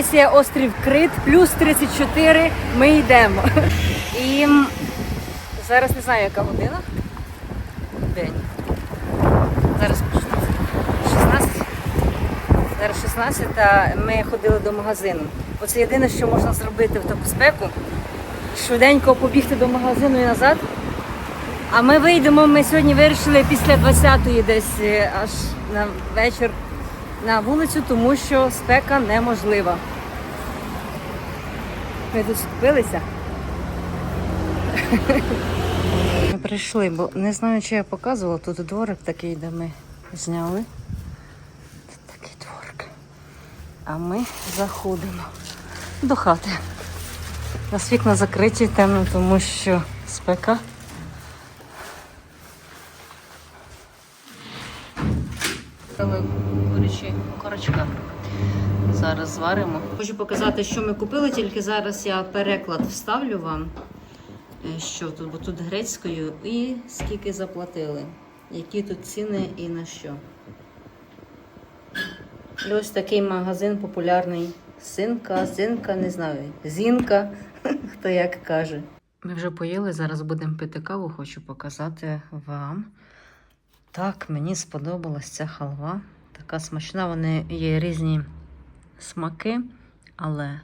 Греція, острів Крит, плюс 34, ми йдемо. І зараз не знаю, яка година. День. Зараз 16. Зараз 16, а ми ходили до магазину. Оце єдине, що можна зробити в таку спеку. Швиденько побігти до магазину і назад. А ми вийдемо, ми сьогодні вирішили після 20-ї десь е, аж на вечір на вулицю, тому що спека неможлива. Ми тут скупилися. Ми прийшли, бо не знаю, чи я показувала, тут дворик такий, де ми зняли. Тут такий дворик. А ми заходимо до хати. У нас вікна закриті темно, тому що спека. Курячі корочка. Зараз зваримо. Хочу показати, що ми купили, тільки зараз я переклад вставлю вам. Е, Що тут, бо тут грецькою, і скільки заплатили, які тут ціни і на що. І ось такий магазин популярний. Синка, синка, не знаю, зінка, хто як каже. Ми вже поїли, зараз будемо пити каву, хочу показати вам. Так, мені сподобалась ця халва. Така смачна, вони є різні смаки, але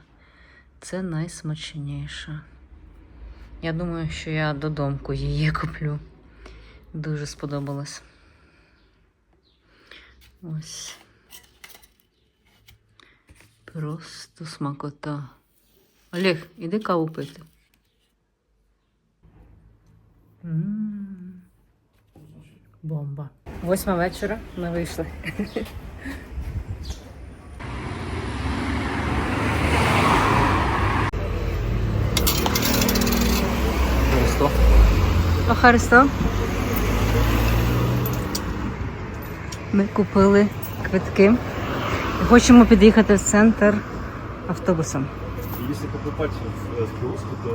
це найсмачніша. Я думаю, що я додомку її куплю. Дуже сподобалось. Ось. Просто смакота. Олег, іди каву пити. М. Бомба. Восьма вечора ми вийшли. Христо. Охаристо. Ми купили квитки. Хочемо під'їхати в центр автобусом. Если покупать в, в киоске, то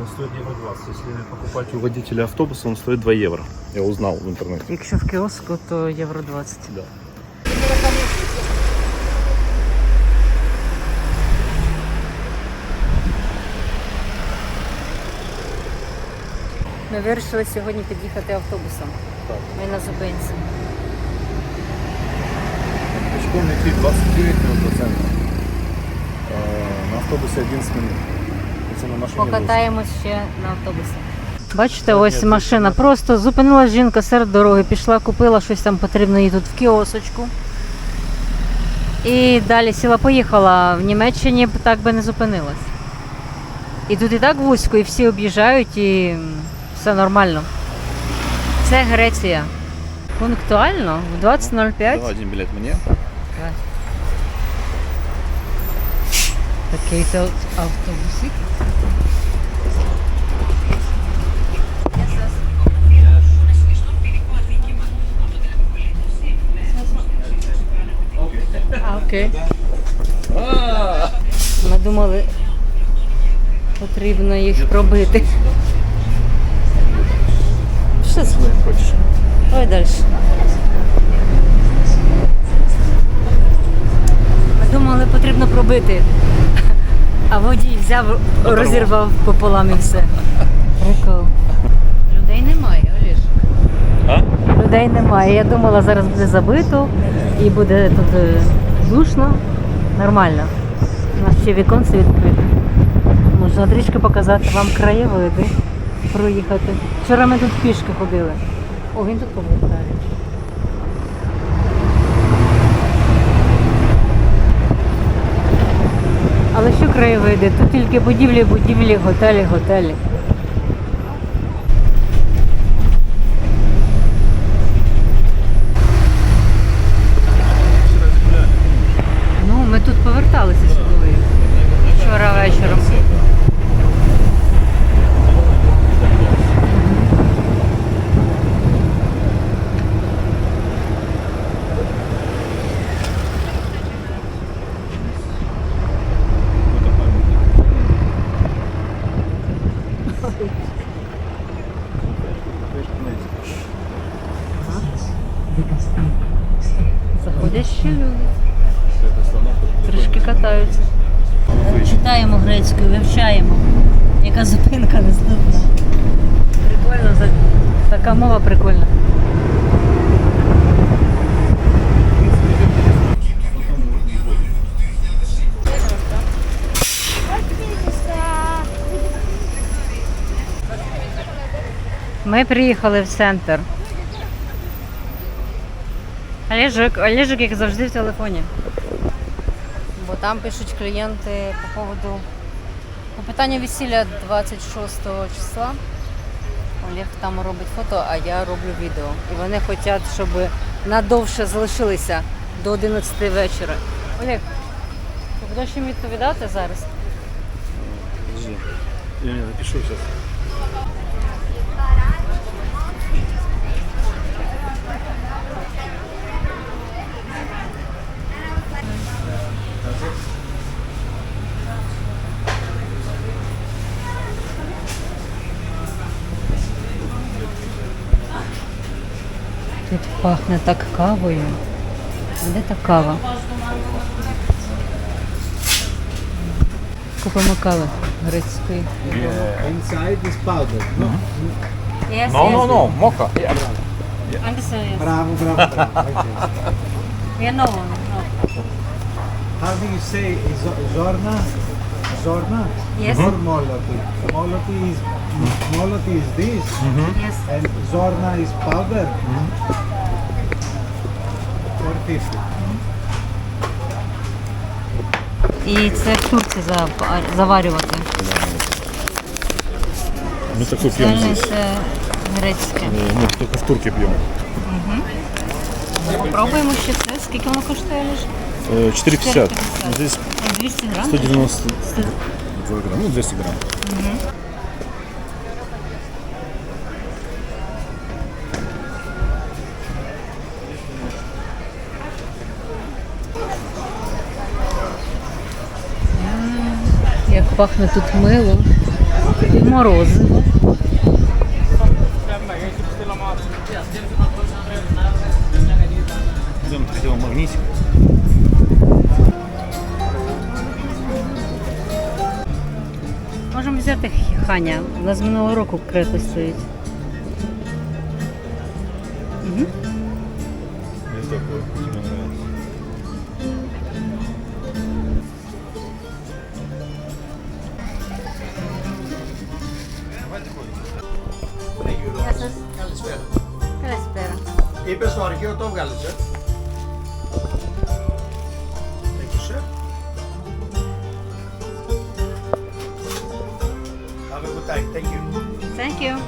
он стоит евро 20. Если покупать у водителя автобуса, он стоит 2 евро. Я узнал в интернете. Якщо в кіоску, то євро 20. Да. Ми вирішили сьогодні під'їхати автобусом. Так. Ми на зупинці. Пешком идти 29 минут Автобусе 11 минут. Это на машине Покатаємось ще на автобусі. Бачите, ось машина. Просто зупинила жінка серед дороги, пішла, купила щось там потрібно їй тут в кіосочку. І далі сіла, поїхала. В Німеччині б так би не зупинилась. І тут і так вузько, і всі об'їжджають, і все нормально. Це Греція. Пунктуально в 20.05. Давай один билет мне. Такий то автобусик. Окей. Ми думали, потрібно їх пробити. Що з Хочешь? Ой, далі. Ми думали, потрібно пробити. А водій взяв, розірвав пополам і все. Прикол. Людей немає, Оліж. А? Людей немає. Я думала, зараз буде забито і буде тут е, душно. Нормально. У нас ще віконце відкрите. Можна трішки показати вам краєвиди, проїхати. Вчора ми тут пішки ходили. О, він тут повертає. Але що краєвиди? Тут тільки будівлі, будівлі, готелі, готелі. Ну, ми тут поверталися сюди. Вчора вечором. Заходять ще люди. Трішки катаються. Читаємо грецькою, вивчаємо. Яка зупинка наступна. Прикольно, така мова прикольна. Ми приїхали в центр. Олежик, Олежик, як завжди, в телефоні. Бо там пишуть клієнти по поводу по питанню весілля 26 числа. Олег там робить фото, а я роблю відео. І вони хочуть, щоб надовше залишилися до 11 вечора. Олег, ти будеш їм відповідати зараз? Подожди. Я не напишу сейчас. Тут пахне так кавою. А де та кава? Купимо кави грецької. Inside is powder. No? Yes, No, no, no, mocha. Yeah. Understand, yes. Bravo, bravo, bravo. Okay. Yeah, no, no. How do you say zo- Zorna? Zorna? Yes. Or Moloti? Moloti is Moloti is this, Yes. and Zorna is powder Four fifty. І це в турці за- заварювати. Мы такой пьем Далі здесь. це грецьке. Э, Мы только в турке пьем. Попробуємо ще це. Скільки воно коштує лише? Э, 4,50. Ну, Здесь 200 грам? 190 грамм. Ну, 200 грамм. Як Пахне тут. Морози. Идем, хотел магнитик. Можемо взяти ханя. У нас минулого року крепость стоїть. Угу. готов, Галича? Thank you. Have a good time. Thank you. Thank you.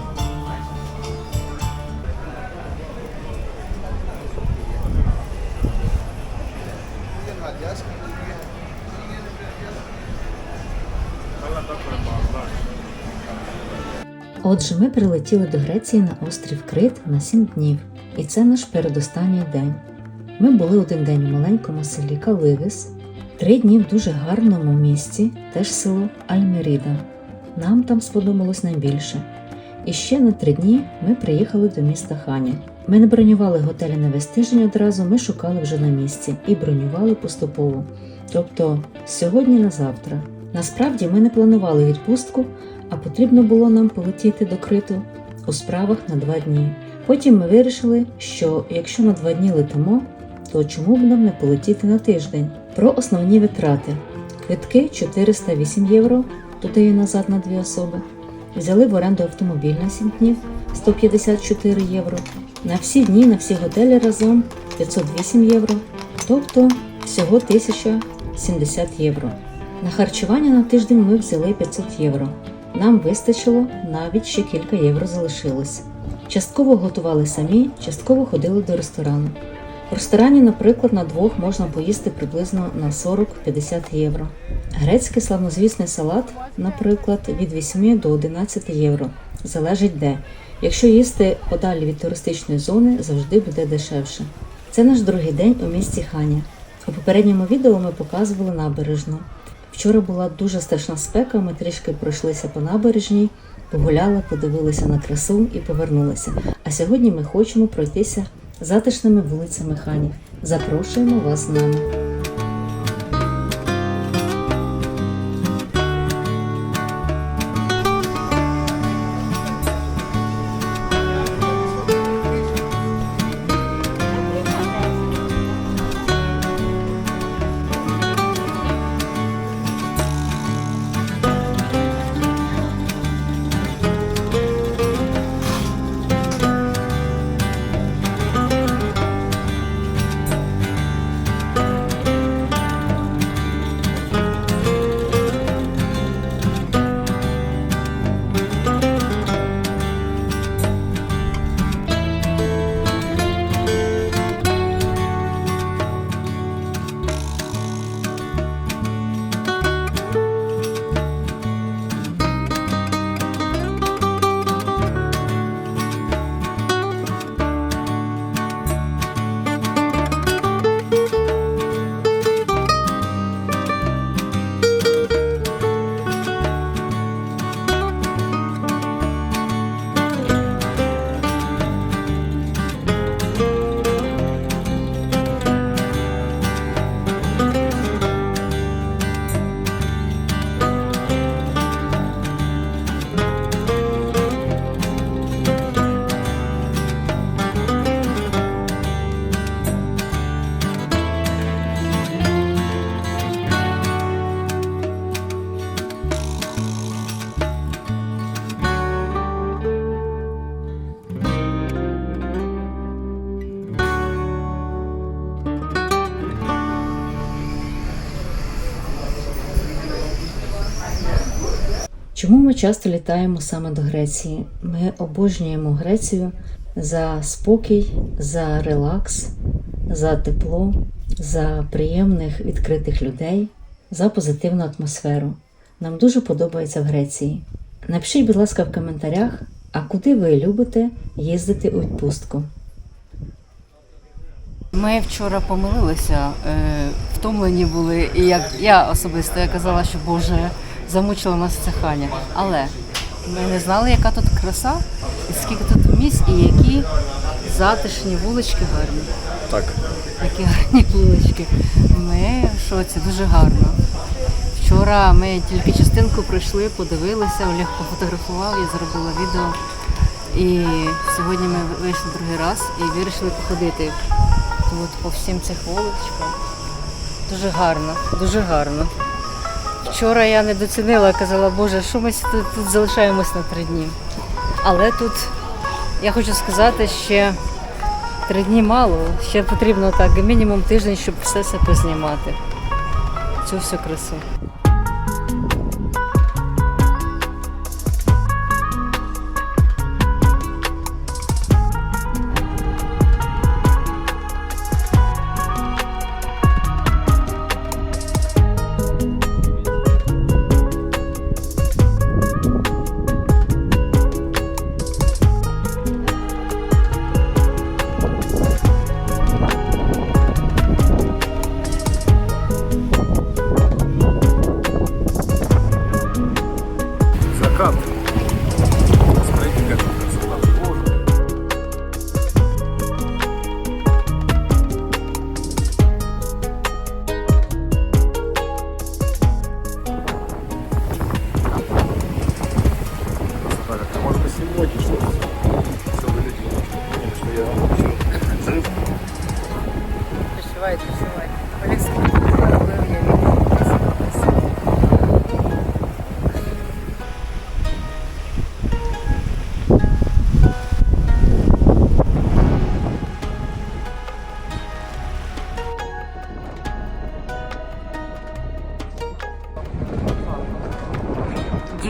Отже, ми прилетіли до Греції на острів Крит на сім днів і це наш передостанній день. Ми були один день у маленькому селі Каливис, три дні в дуже гарному місті, теж село Альмеріда. Нам там сподобалось найбільше. І ще на три дні ми приїхали до міста Хані. Ми не бронювали готелі на весь тиждень одразу, ми шукали вже на місці і бронювали поступово. Тобто сьогодні на завтра. Насправді ми не планували відпустку, а потрібно було нам полетіти до Криту у справах на два дні. Потім ми вирішили, що якщо на два дні летимо, то чому б нам не полетіти на тиждень? Про основні витрати: квитки 408 євро, туди і назад на дві особи. Взяли в оренду автомобіль на 7 днів 154 євро. На всі дні, на всі готелі разом 508 євро, тобто всього 1070 євро. На харчування на тиждень ми взяли 500 євро. Нам вистачило, навіть ще кілька євро залишилось. Частково готували самі, частково ходили до ресторану. В ресторані, наприклад, на двох можна поїсти приблизно на 40-50 євро. Грецький славнозвісний салат, наприклад, від 8 до 11 євро. Залежить де. Якщо їсти подалі від туристичної зони, завжди буде дешевше. Це наш другий день у місті Ханя. У попередньому відео ми показували набережну. Вчора була дуже страшна спека, ми трішки пройшлися по набережній, погуляли, подивилися на красу і повернулися. А сьогодні ми хочемо пройтися затишними вулицями Хані. Запрошуємо вас з нами. Ми часто літаємо саме до Греції? Ми обожнюємо Грецію за спокій, за релакс, за тепло, за приємних відкритих людей, за позитивну атмосферу. Нам дуже подобається в Греції. Напишіть, будь ласка, в коментарях, а куди ви любите їздити у відпустку. Ми вчора помилилися, е, втомлені були, і як я особисто я казала, що Боже, замучила нас ця ханя. Але ми не знали, яка тут краса, і скільки тут місць, і які затишні вулички гарні. Так. Які гарні вулички. Ми в шоці, дуже гарно. Вчора ми тільки частинку пройшли, подивилися, Олег пофотографував, я зробила відео. І сьогодні ми вийшли другий раз і вирішили походити тут по всім цих вуличкам. Дуже гарно, дуже гарно. Вчора я не доцінила, казала, Боже, що ми тут, тут залишаємось на три дні. Але тут я хочу сказати, ще три дні мало. Ще потрібно так мінімум тиждень, щоб все це познімати. Цю всю красу.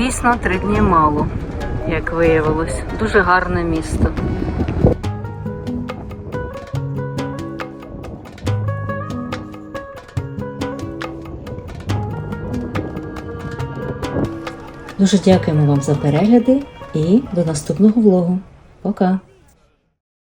Дійсно, три дні мало, як виявилось. Дуже гарне місто. Дуже дякуємо вам за перегляди і до наступного влогу. Пока!